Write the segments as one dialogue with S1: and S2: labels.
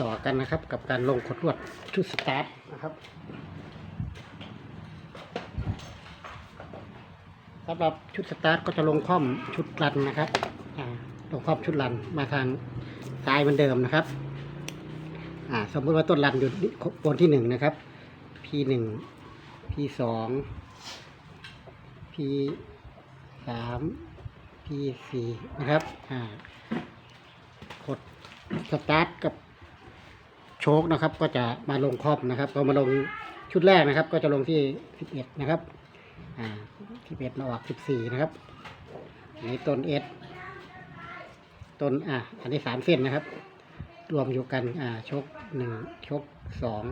S1: ต่อกันนะครับกับการลงขดลวดชุดสตาร์ทนะครับสำหรับชุดสตาร์ทก็จะลงค่อมชุดรันนะครับลงค่อมชุดรันมาทางซ้ายเหมือนเดิมนะครับสมมติว่าต้นรันอยู่บนที่หนึ่งนะครับ P หนึ่ง P สอง P สาม P สี่นะครับ สตาร์ทกับโชคนะครับ ก็จะมาลงครอบนะครับ ก็มาลงชุดแรกนะครับ ก็จะลงที่สิบเอ็ดนะครับอ่าสิบเอ็ดมาออกสิบสี่นะครับนี้ต้นเอสต้นอ่าอันนี้สามเส้นนะครับ รวมอยู่กันอ่าชกหนึ่งชกสอง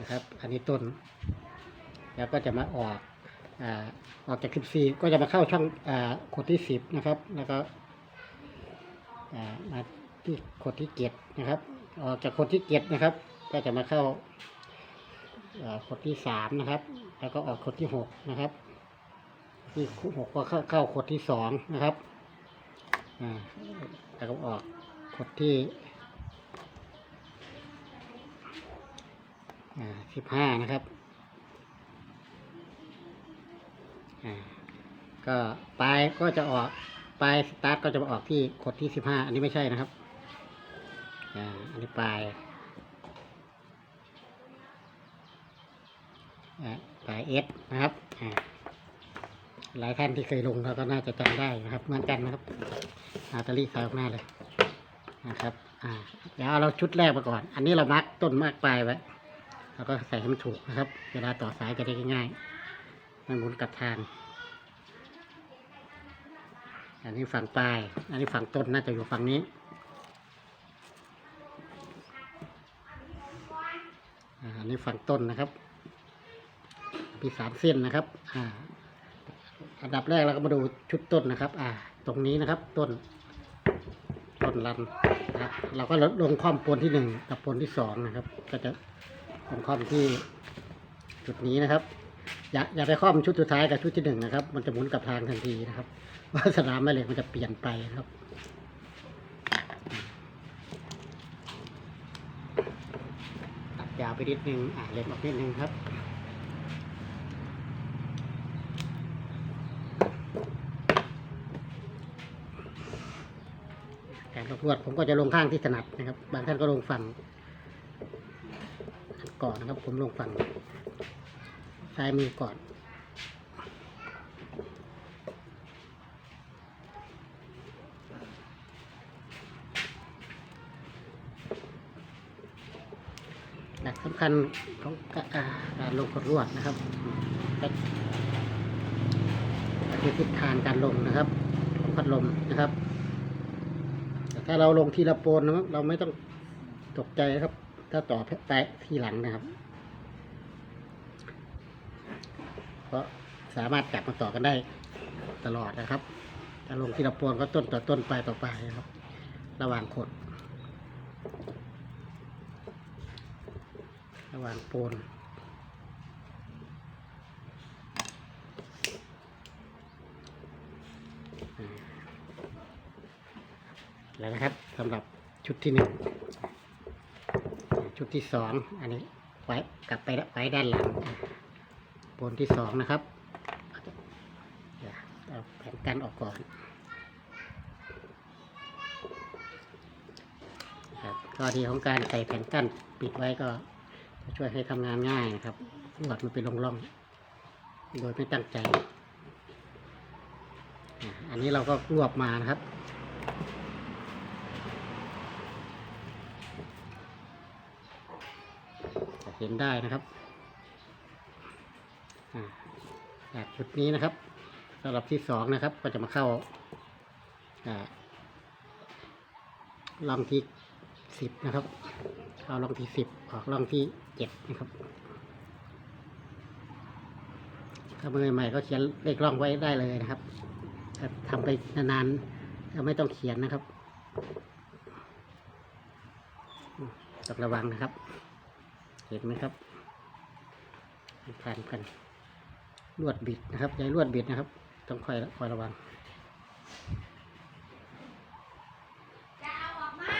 S1: นะครับ อันนี้ต้น แล้วก็จะมาออกอ่าออกจากสิบสี่ก็จะมาเข้าช่องอ่าขดที่สิบนะครับ แล้วก็อ่ามา ที่ขดที่เจ็ดนะครับออกจากขดที่เจ็ดนะครับ ก็จะมาเข้าขดที่สามนะครับ แล้วก็ออกขดที่หกนะครับ ที่หกก็เข้าเข้าขดที่สองนะครับแล้วก็ออกขดที่สิบห้านะครับก็ปลายก็จะออกปลายสตาร์ทก็จะมาออกที่ขดที่สิบห้าอันนี้ไม่ใช่นะครับ อ่าอันนี้ปลายปลายเอสนะครับหลายท่านที่เคยลงเราก็น่าจะจำได้นะครับ เหมือนกันนะครับอาตาลีขายออกหน้าเลยนะครับเดี๋ยวเราชุดแรกมาก่อน อันนี้เรามักต้นมากปลายไว้เราก็ใส่ให้มันถูกนะครับ เวลาต่อสายจะได้ง่ายมันหมุนกลับทางอันนี้ฝั่งปลาย อันนี้ฝั่งต้นน่าจะอยู่ฝั่งนี้ ฝั่งต้นนะครับมีสามเส้นนะครับ อ่า อันดับแรกเราก็มาดูชุดต้นนะครับ อ่า ตรงนี้นะครับ ต้น ต้นรันนะครับ เราก็ลงข้อมปนที่หนึ่งกับปนที่สองนะครับ ก็จะลงข้อมที่จุดนี้นะครับ อย่าอย่าไปข้อมชุดสุดท้ายกับชุดที่หนึ่งนะครับ มันจะหมุนกลับทางทันทีนะครับว่าสนามแม่เหล็กมันจะเปลี่ยนไปนะครับ ตัดยาว ไปนิดนึงอ่าเล็กออกนิดนึงครับการปรวดผมก็จะลงข้างที่ถนัดนะครับ บางท่านก็ลงฝั่งก่อนนะครับ ผมลงฝั่งซ้ายมือก่อน หลักสำคัญของการลงกดลวดนะครับก็คือทิศทางการลงนะครับของพัดลมนะครับ แต่ถ้าเราลงทีละโปนนะครับเราไม่ต้องตกใจครับ ถ้าต่อแปะทีหลังนะครับเพราะสามารถกลับมาต่อกันได้ตลอดนะครับถ้าลงทีละโปนก็ต้นต่อต้นปลายต่อปลายนะครับ ระหว่างขด ระหว่างโปนแล้วนะครับสำหรับชุดที่หนึ่งชุดที่สองอันนี้ไว้กลับไปไว้ด้านหลังอะโปนที่สองนะครับเอาแผ่นกันออกก่อนครับข้อดีของการใส่แผ่นกั้นปิดไว้ก็ ช่วยให้ทำงานง่ายนะครับลวดมันเป็นร่องๆโดยไม่ตั้งใจ อันนี้เราก็รวบมานะครับเห็นได้นะครับจากจุดนี้นะครับสำหรับที่สองนะครับ ก็จะมาเข้าอ่าลองที่สิบนะครับ เข้าลองที่สิบออกลองที่เจ็ดนะครับถ้ามือใหม่ก็เขียนเลขร่องไว้ได้เลยนะครับถ้าทำไปนานๆก็ไม่ต้องเขียนนะครับต้องระวังนะครับ เห็นไหมครับผ่านกันลวดบิดนะครับอย่าให้ลวดบิดนะครับ ต้องคอยคอยระวัง
S2: จะเอาออกมา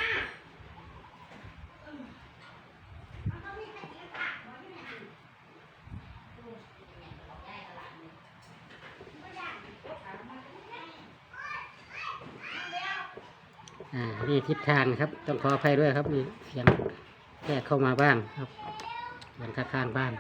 S1: อ่านี่ทิศทางนครับ ต้องขออภัยด้วยครับมีเสียงแทรกเข้ามาบ้างครับเสียงข้างๆบ้าน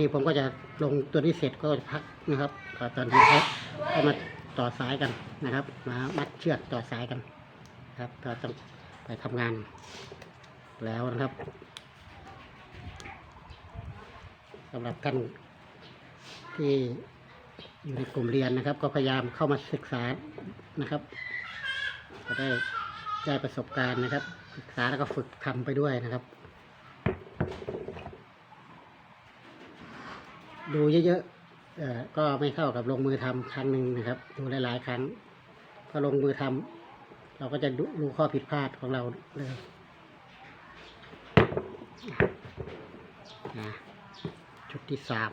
S1: นี้ผมก็จะลงตัวนี้เสร็จก็จะพักนะครับตอนที่พักก็มาต่อสายกันนะครับ มามัดเชือกต่อสายกันครับก็ต้องไปทำงานแล้วนะครับสำหรับท่านที่อยู่ในกลุ่มเรียนนะครับ ก็พยายามเข้ามาศึกษานะครับจะได้ได้ประสบการณ์นะครับ ศึกษาแล้วก็ฝึกทำไปด้วยนะครับ ดูเยอะๆเอ่อก็ไม่เข้ากับลงมือทำครั้งหนึ่งนะครับ ดูหลายๆครั้งพอลงมือทำเราก็จะดูรู้ข้อผิดพลาดของเราเลยนะชุดที่สาม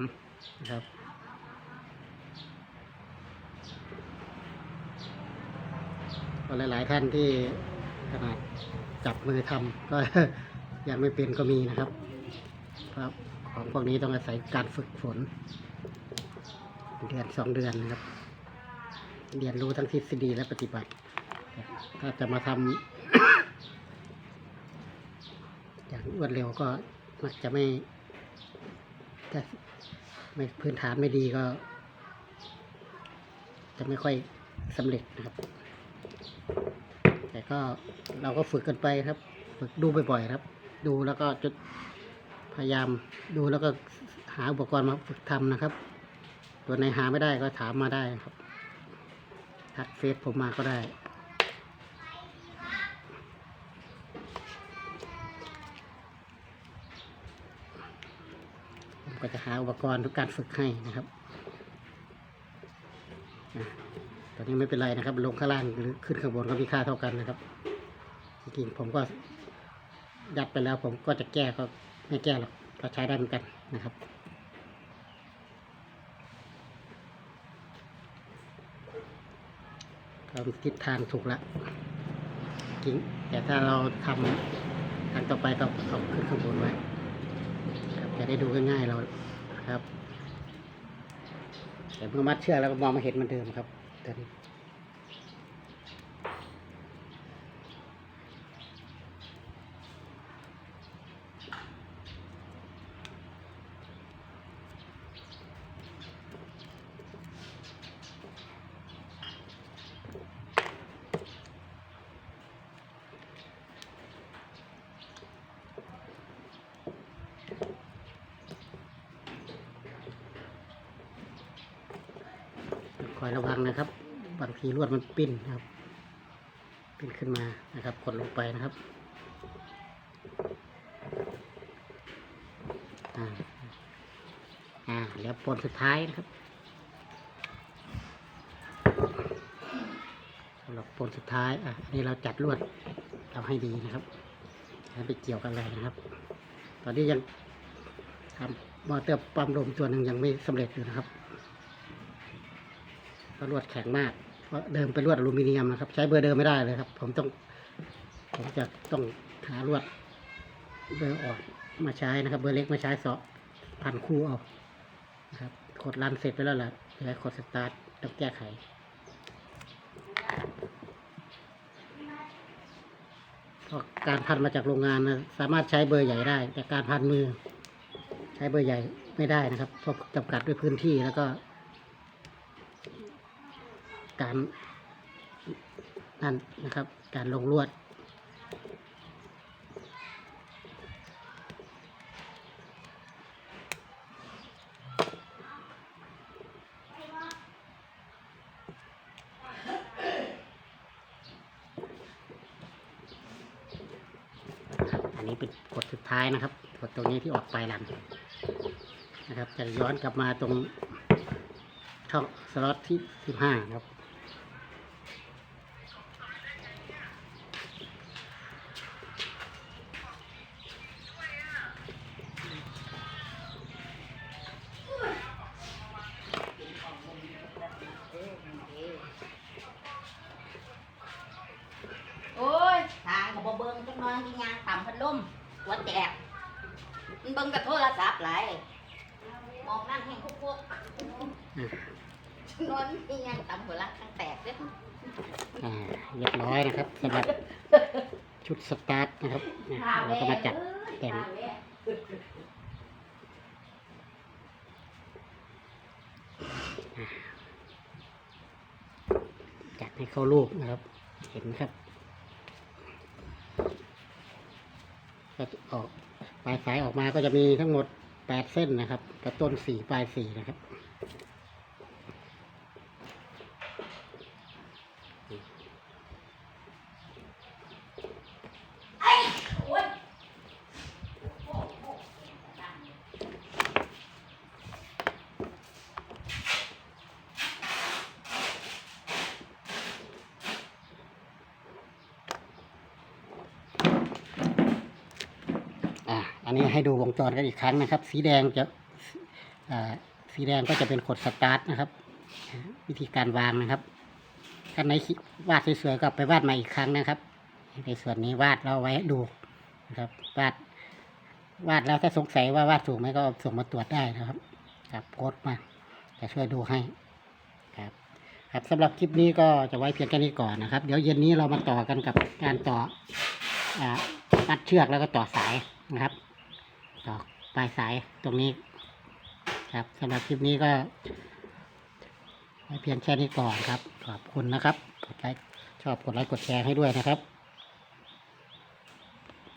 S1: นะครับก็หลาย ๆ ท่านที่ขนาดจับมือทำก็ยังไม่เป็นก็มีนะครับ ครับ ของพวกนี้ต้องอาศัยการฝึกฝน เดือนสองเดือนนะครับ เรียนรู้ทั้งทฤษฎีและปฏิบัติ ถ้าจะมาทำอย่างรวดเร็วก็มักจะไม่ถ้าไม่พื้นฐานไม่ดีก็ จะไม่ค่อยสำเร็จนะครับ แต่ก็เราก็ฝึกกันไปครับ ฝึกดูบ่อยๆครับ ดูแล้วก็จะ พยายามดูแล้วก็หาอุปกรณ์มาฝึกทำนะครับ ตัวไหนหาไม่ได้ก็ถามมาได้ครับทักเฟซผมมาก็ได้ผมก็จะหาอุปกรณ์ทุกการฝึกให้นะครับตอนนี้ไม่เป็นไรนะครับ ลงข้างล่างหรือขึ้นข้างบนก็มีค่าเท่ากันนะครับ จริงๆผมก็ยัดไปแล้วผมก็จะแก้ก็ ไม่แก้หรอกก็ใช้ได้เหมือนกันนะครับเราทิศทางถูกแล้วจริงแต่ถ้าเราทำทางต่อไปก็เอาขึ้นข้างบนไว้จะได้ดูง่ายๆเราครับ แต่เมื่อมัดเชือกแล้วก็มองม่เห็นเหมันเดิมครับตอนนี้ คอยระวังนะครับ บางทีลวดมันปิ้นนะครับ ปิ้นขึ้นมานะครับ กดลงไปนะครับอ่าอ่าแล้วปนสุดท้ายนะครับสำหรับปนสุดท้ายอะอันนี้เราจัดลวดเราให้ดีนะครับให้ไปเกี่ยวกันเลยนะครับ ตอนนี้ยังทำมอเตอร์ปั๊มลมตัวหนึ่งยังไม่สำเร็จอยู่นะครับ ลวดแข็งมากเพราะเดิมเป็นลวดอลูมิเนียมนะครับ ใช้เบอร์เดิมไม่ได้เลยครับ ผมต้อง ผมจะต้องหาลวดเบอร์อ่อกมาใช้นะครับ เบอร์เล็กมาใช้สอพันคู่เอานะครับกดรันเสร็จไปแล้วแหละเหลือกดสตาร์ทต้องแก้ไขเพราะการพันมาจากโรงงานนะสามารถใช้เบอร์ใหญ่ได้ แต่การพันมือ ใช้เบอร์ใหญ่ไม่ได้นะครับเพราะจำกัดด้วยพื้นที่แล้วก็ การนั่นนะครับ การลงลวด อันนี้เป็นกดสุดท้ายนะครับกดตรงนี้ที่ออกปลายลำนะครับ จะย้อนกลับมาตรงช่องสล็อตที่สิบห้าครับ
S2: นอนที่ยางต่ำหัวลักทั้งแตกเด้อ
S1: อ่าเรียบร้อยนะครับสำหรับชุดสตาร์ทนะครับเนี่ย
S2: ข้าว
S1: เรา
S2: แม่
S1: ก็มาจัด
S2: เอ้ย
S1: แต่ง
S2: ข้าวแม่
S1: จัดให้เข้ารูปนะครับ เห็นไหมครับก็จะออกปลายสายออกมาก็จะมีทั้งหมดแปดเส้นนะครับกระต้นสี่ปลายสี่นะครับ
S2: อั
S1: นนี้ให้ดูวงจรกันอีกครั้งนะครับ สีแดงจะสีแดงก็จะเป็นกดสตาร์ทนะครับ วิธีการวางนะครับถ้าไหนวาดสวยๆก็ไปวาดใหม่อีกครั้งนะครับในส่วนนี้วาดเราไว้ดูนะครับวาดวาดแล้วถ้าสงสัยว่าวาดถูกไหมก็ส่งมาตรวจได้นะครับครับโพสต์มาจะช่วยดูให้ครับ ครับสำหรับคลิปนี้ก็จะไว้เพียงแค่นี้ก่อนนะครับ เดี๋ยวเย็นนี้เรามาต่อกันกับการต่อมัดเชือกแล้วก็ต่อสายนะครับ ปลายสายตรงนี้ ครับสำหรับคลิปนี้ก็ไว้เพียงแค่นี้ก่อนครับ ขอบคุณนะครับกดไลค์ชอบกดไลค์กดแชร์ให้ด้วยนะครับ